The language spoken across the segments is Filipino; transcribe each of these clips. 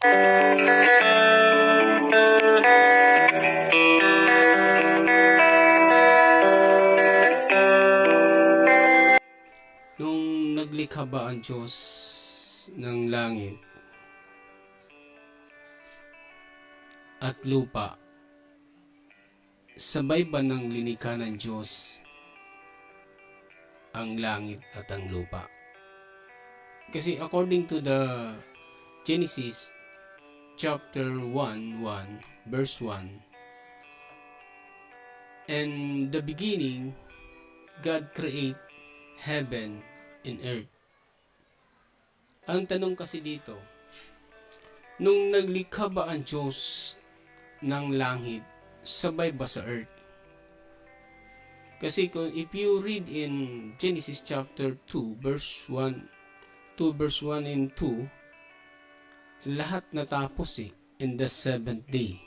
Nung naglikha ba ang Diyos ng langit at lupa, sabay ba ng linikha ng Diyos ang langit at ang lupa? Kasi according to the Genesis chapter 1, 1, verse 1, In the beginning, God create heaven and earth. Ang tanong kasi dito, nung naglikha ba ang Diyos ng langit, sabay ba sa earth? Kasi kung if you read in Genesis chapter 2 verse 1 2 verse 1 and 2 lahat natapos eh in the seventh day.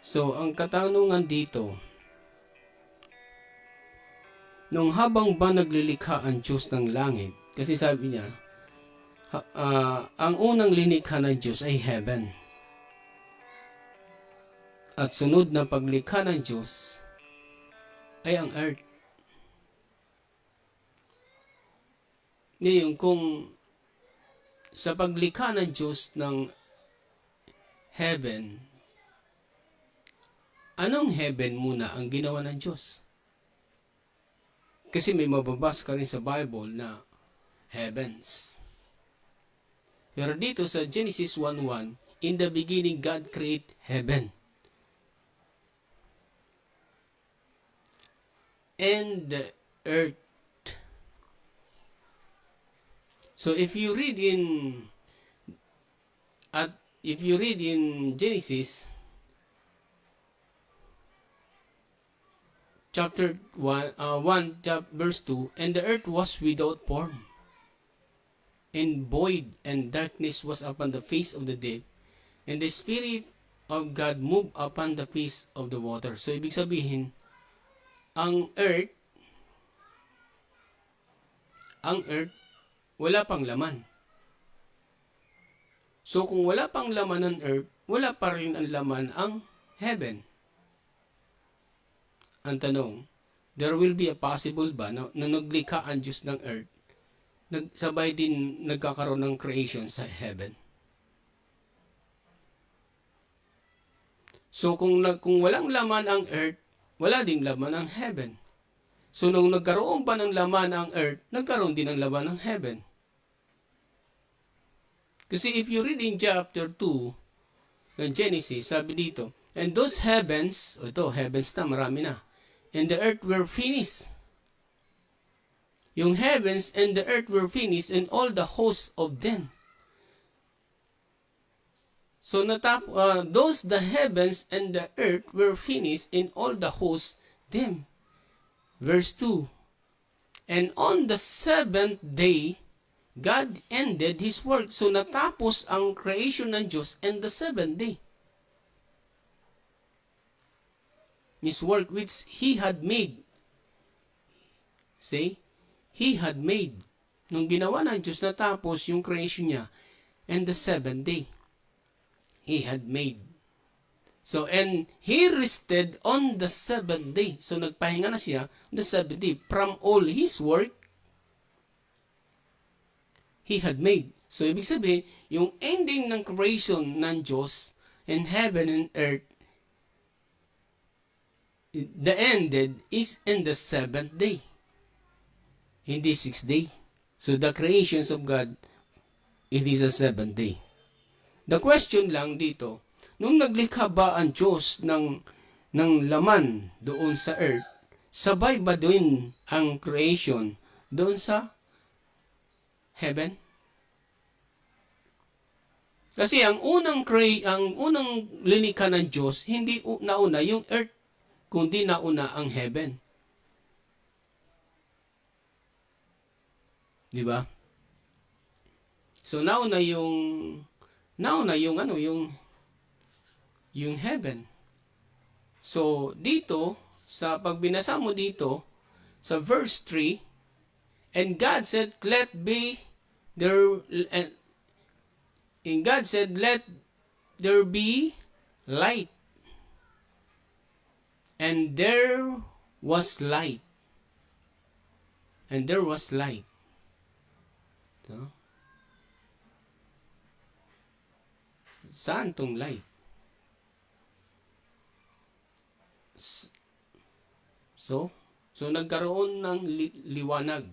So ang katanungan dito nung habang ba naglilikha ang Diyos ng langit, kasi sabi niya, ah, ang unang linikha ng Diyos ay heaven. At sunod na paglikha ng Diyos ay ang earth. Ngayon, kung sa paglikha ng Diyos ng heaven, anong heaven muna ang ginawa ng Diyos? Kasi may mababas ka rin sa Bible na heavens. Pero dito sa Genesis 1.1, In the beginning, God create heaven. And the earth. So if you read in at if you read in Genesis chapter 1, uh, 1 chap, verse 2, And the earth was without form, and void, and darkness was upon the face of the deep, and the Spirit of God moved upon the face of the water. So, ibig sabihin, ang earth, ang earth, wala pang laman. So, kung wala pang laman ng earth, wala pa rin ang laman ang heaven ang tanong, there will be a possible ba na, na naglikha ang Diyos ng earth, nagsabay din nagkakaroon ng creation sa heaven? So kung, kung walang laman ang earth, wala ding laman ang heaven. So nung nagkaroon pa ng laman ang earth, nagkaroon din ng laman ng heaven. Kasi if you read in chapter 2 ng Genesis, sabi dito, And those heavens, o ito, heavens na, marami na, and the earth were finished. Yung heavens and the earth were finished and all the hosts of them. So natap uh, those the heavens and the earth were finished and all the hosts them. Verse 2. And on the seventh day, God ended His work. So natapos ang creation ng Diyos and the seventh day. his work which he had made. See? He had made. Nung ginawa ng Diyos natapos yung creation niya, and the seventh day, he had made. So, and he rested on the seventh day. So, nagpahinga na siya the seventh day from all his work he had made. So, ibig sabihin, yung ending ng creation ng Diyos in heaven and earth the ended is in the seventh day. Hindi sixth day. So the creations of God, it is a seventh day. The question lang dito, nung naglikha ba ang Diyos ng, ng laman doon sa earth, sabay ba doon ang creation doon sa heaven? Kasi ang unang cre- ang unang linikha ng Diyos, hindi nauna yung earth kundi nauna ang heaven. Di ba? So nauna yung nauna yung ano yung yung heaven. So dito sa pagbinasa mo dito sa verse 3 and God said let be there and And God said, Let there be light. And there was light. And there was light. So, saan tong light? So, so nagkaroon ng li- liwanag.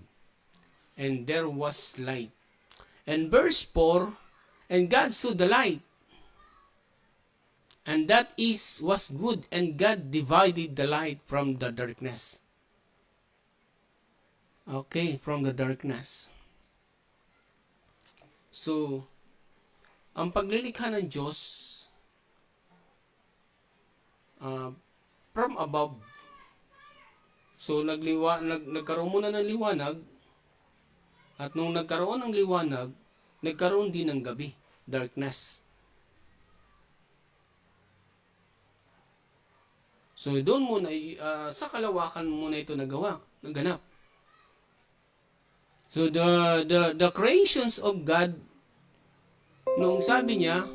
And there was light. And verse 4, And God saw the light. And that is was good, and God divided the light from the darkness. Okay, from the darkness. So, ang paglilikha ng Diyos uh, from above. So, nagliwa, nag, nagkaroon muna ng liwanag, at nung nagkaroon ng liwanag, nagkaroon din ng gabi, darkness. So, doon muna, uh, sa kalawakan muna ito nagawa, naganap. So, the, the, the creations of God, nung sabi niya,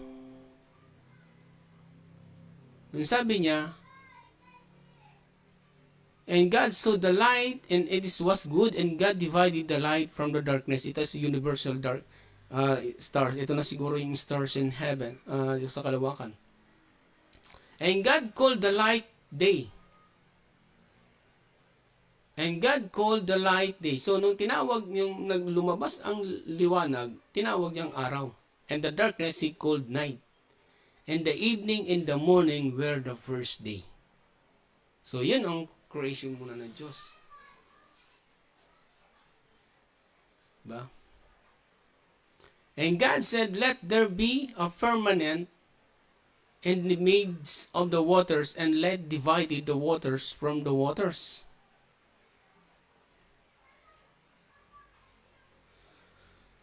nung sabi niya, And God saw the light, and it is was good, and God divided the light from the darkness. It is universal dark uh, stars. Ito na siguro yung stars in heaven, uh, sa kalawakan. And God called the light day. And God called the light day. So, nung tinawag yung naglumabas ang liwanag, tinawag niyang araw. And the darkness he called night. And the evening and the morning were the first day. So, yun ang creation muna ng Diyos. Ba? And God said, Let there be a firmament in the midst of the waters, and let divided the waters from the waters.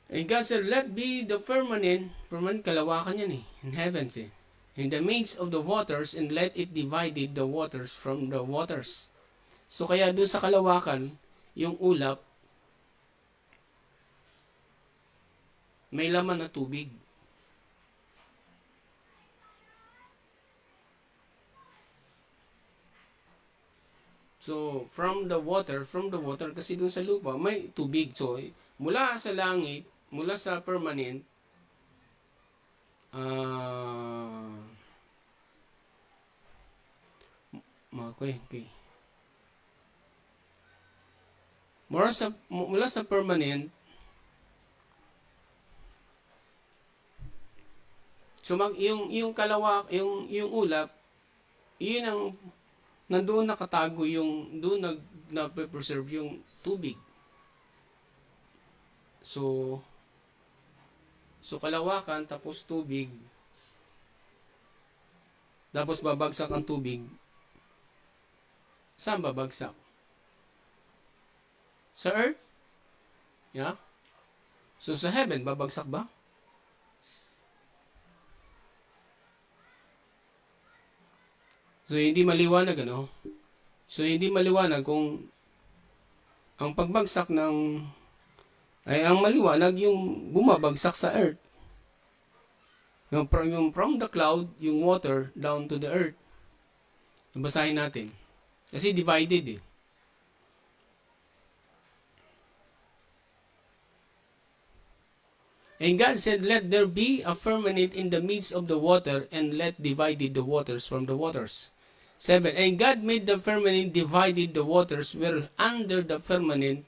And God said, Let be the firmament, firmament kalawakan yan eh, in heavens eh, in the midst of the waters, and let it divided the waters from the waters. So kaya doon sa kalawakan, yung ulap, may laman na tubig. So, from the water, from the water, kasi doon sa lupa, may tubig. So, mula sa langit, mula sa permanent, uh, okay, okay. Mula sa, mula sa permanent, so mag, yung, yung kalawak, yung, yung ulap, yun ang, nandoon nakatago yung, doon nag, na-preserve yung tubig. So, so kalawakan, tapos tubig, tapos babagsak ang tubig, saan babagsak? Sa earth? Yeah? So sa heaven, babagsak ba? So hindi maliwanag ano? So hindi maliwanag kung ang pagbagsak ng ay ang maliwanag yung bumabagsak sa earth. Yung from, yung from the cloud, yung water down to the earth. Basahin natin. Kasi divided eh. And God said, Let there be a firmament in the midst of the water, and let divided the waters from the waters. 7. And God made the firmament, divided the waters were under the firmament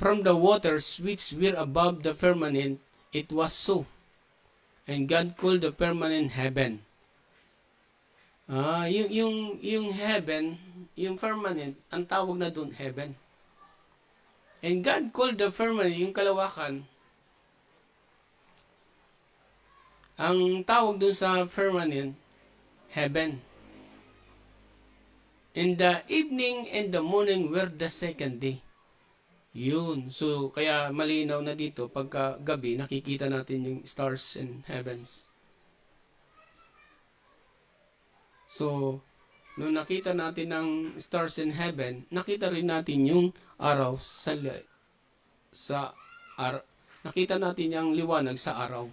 from the waters which were above the firmament. It was so. And God called the firmament heaven. Ah, yung, yung, yung heaven, yung firmament, ang tawag na doon heaven. And God called the firmament, yung kalawakan, Ang tawag dun sa firmament, heaven. In the evening and the morning were the second day. Yun. So, kaya malinaw na dito, pagka gabi, nakikita natin yung stars and heavens. So, nung nakita natin ang stars in heaven, nakita rin natin yung araw sa sa ar, nakita natin yung liwanag sa araw.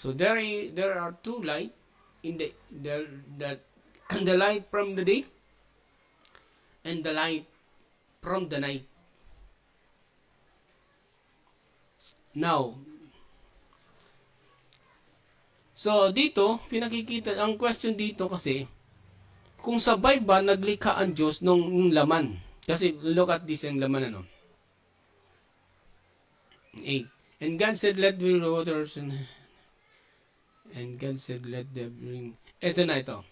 So there there are two light in the the that the light from the day and the light from the night. Now, so dito, pinakikita, ang question dito kasi, kung sabay ba naglikha ang Diyos nung, laman? Kasi look at this yung laman ano. 8. And God said, let the waters and, and God said, let the bring, eto na ito.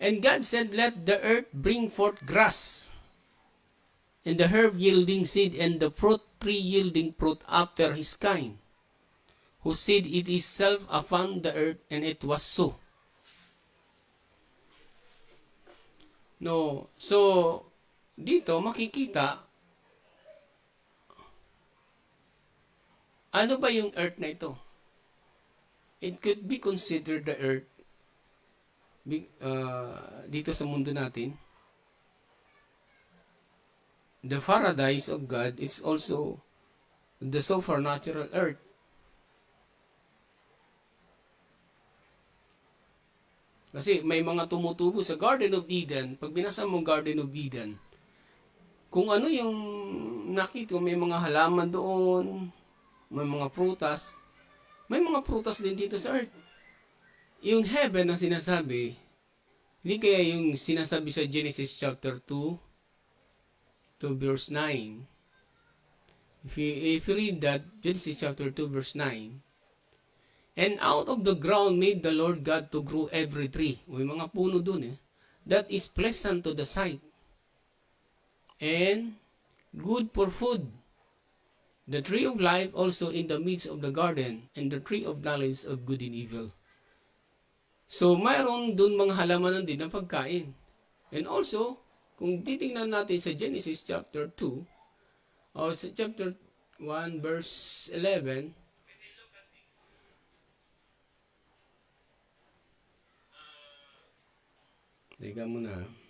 And God said, let the earth bring forth grass, and the herb yielding seed, and the fruit tree yielding fruit after his kind, whose seed it is self upon the earth, and it was so. No, so dito makikita ano ba yung earth na ito? It could be considered the earth uh, dito sa mundo natin. The paradise of God is also the supernatural earth. Kasi may mga tumutubo sa Garden of Eden. Pag binasa mo Garden of Eden, kung ano yung nakita, may mga halaman doon, may mga prutas, may mga prutas din dito sa earth. Yung heaven na sinasabi, hindi kaya yung sinasabi sa Genesis chapter 2 to verse 9. If you, if you read that, Genesis chapter 2 verse 9, And out of the ground made the Lord God to grow every tree. May mga puno dun eh. That is pleasant to the sight. And good for food. The tree of life also in the midst of the garden, and the tree of knowledge of good and evil. So, mayroon dun mga halamanan din ng pagkain. And also, kung titingnan natin sa Genesis chapter 2, o sa chapter 1 verse 11, Teka muna.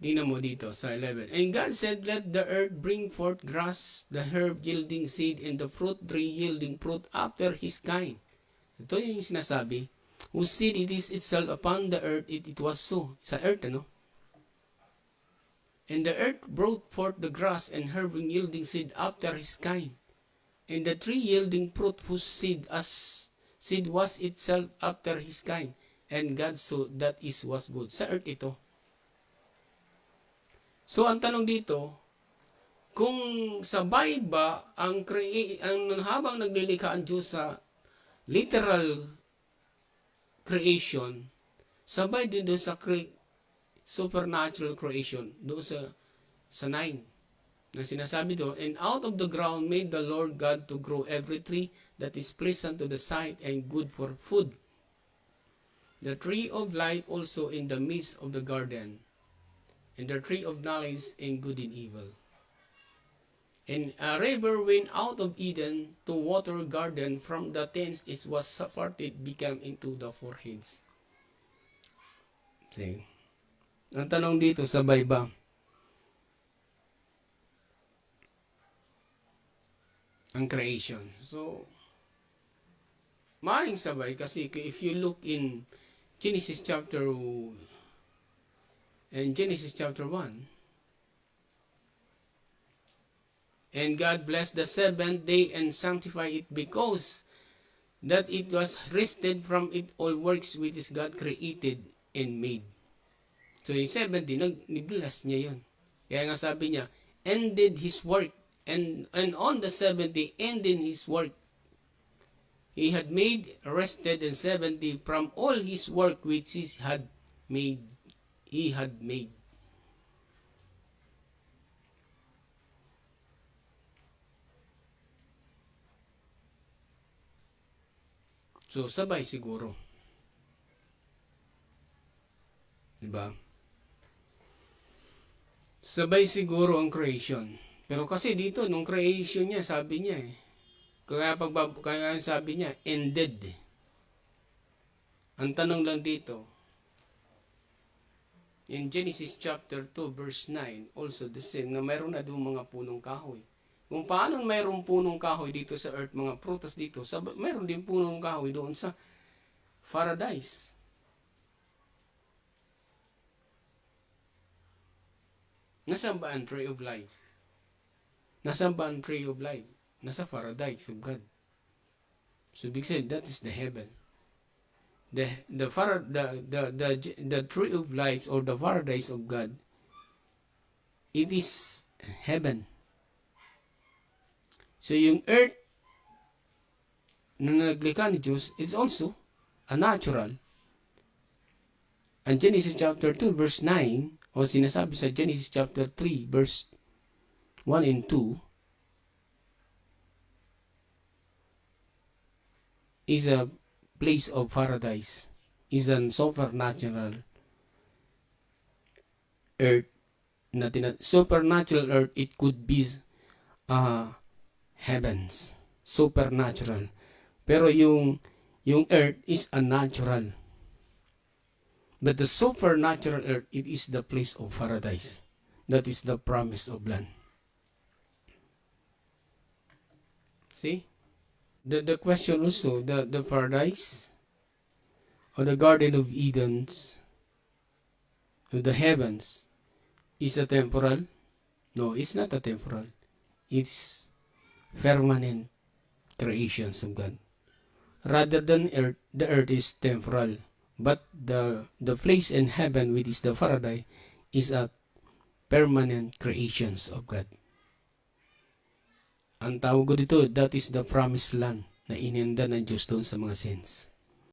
Tingnan mo dito sa 11. And God said, Let the earth bring forth grass, the herb yielding seed, and the fruit tree yielding fruit after his kind. Ito yung sinasabi. Whose seed it is itself upon the earth, it, it was so. Sa earth, ano? And the earth brought forth the grass and herb yielding seed after his kind. And the tree yielding fruit whose seed as seed was itself after his kind. And God saw that is was good. Sa earth ito. So ang tanong dito, kung sabay ba ang crea- ang habang naglilikha ang Diyos sa literal creation, sabay din doon sa cre- supernatural creation, doon sa sa 9 na sinasabi do, And out of the ground made the Lord God to grow every tree that is pleasant to the sight and good for food. The tree of life also in the midst of the garden, and the tree of knowledge in good and evil. And a river went out of Eden to water garden from the tents it was parted became into the foreheads. See? Ang tanong dito, sabay ba? ang creation. So, maaaring sabay kasi if you look in Genesis chapter and Genesis chapter 1, And God blessed the seventh day and sanctified it because that it was rested from it all works which is God created and made. So yung seventh day, nag-bless niya yun. Kaya nga sabi niya, ended his work and and on the seventh day ending his work he had made rested in seventh day from all his work which he had made he had made so sabay siguro diba sabay siguro ang creation pero kasi dito, nung creation niya, sabi niya eh. Kaya, pag, kaya sabi niya, ended. Ang tanong lang dito, In Genesis chapter 2 verse 9, also the same, na mayroon na doon mga punong kahoy. Kung paano mayroong punong kahoy dito sa earth, mga prutas dito, sa, mayroon din punong kahoy doon sa paradise. Nasaan ba ang tree of life? Nasaan ba ang tree of life? Nasa paradise of God. So big said that is the heaven. The the far the, the the the tree of life or the paradise of God. It is heaven. So yung earth na naglikha ni Diyos is also a natural. Ang Genesis chapter 2 verse 9 o sinasabi sa Genesis chapter 3 verse 1 and 2 is a place of paradise is an supernatural earth na tina- supernatural earth it could be uh, heavens. Supernatural. Pero yung yung earth is a natural. But the supernatural earth it is the place of paradise. That is the promise of land. See the the question also the the paradise or the garden of edens the heavens is a temporal? No it's not a temporal. It's permanent creations of god. Rather than earth the earth is temporal but the the place in heaven which is the paradise is a permanent creations of god ang tawag ko dito, that is the promised land na ininda ng Diyos doon sa mga sins.